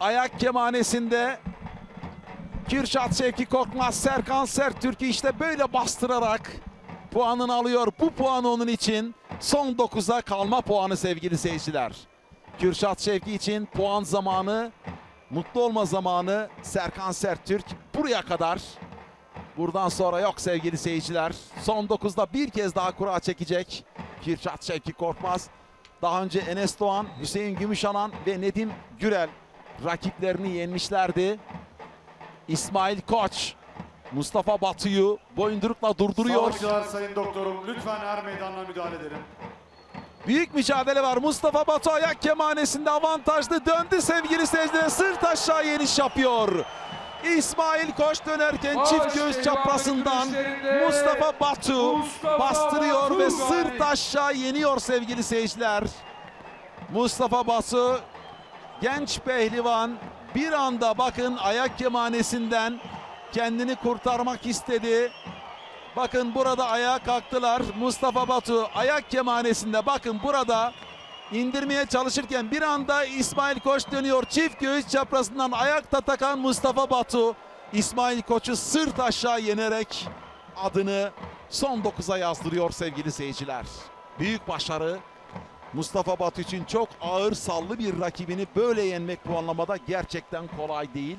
ayak kemanesinde Kürşat Şevki Korkmaz, Serkan Sertürk'ü işte böyle bastırarak puanını alıyor. Bu puan onun için son 9'a kalma puanı sevgili seyirciler. Kürşat Şevki için puan zamanı, mutlu olma zamanı Serkan Sertürk buraya kadar. Buradan sonra yok sevgili seyirciler. Son 9'da bir kez daha kura çekecek. Kürşat Şevki Korkmaz. Daha önce Enes Doğan, Hüseyin Gümüşanan ve Nedim Gürel rakiplerini yenmişlerdi. İsmail Koç, Mustafa Batı'yu boyundurukla durduruyor. Sağlıkçılar sayın doktorum lütfen her meydanla müdahale edelim. Büyük mücadele var. Mustafa Batu ayak kemanesinde avantajlı döndü sevgili seyirciler. Sırt aşağı yeniş yapıyor. İsmail Koç dönerken Koç çift göğüs çaprazından Mustafa Batu Mustafa bastırıyor Batu ve sırt aşağı yeniyor sevgili seyirciler. Mustafa Batu genç pehlivan bir anda bakın ayak kemanesinden kendini kurtarmak istedi. Bakın burada ayağa kalktılar. Mustafa Batu ayak kemanesinde bakın burada indirmeye çalışırken bir anda İsmail Koç dönüyor. Çift göğüs çaprazından ayakta takan Mustafa Batu İsmail Koç'u sırt aşağı yenerek adını son 9'a yazdırıyor sevgili seyirciler. Büyük başarı Mustafa Batu için çok ağır sallı bir rakibini böyle yenmek bu anlamada gerçekten kolay değil.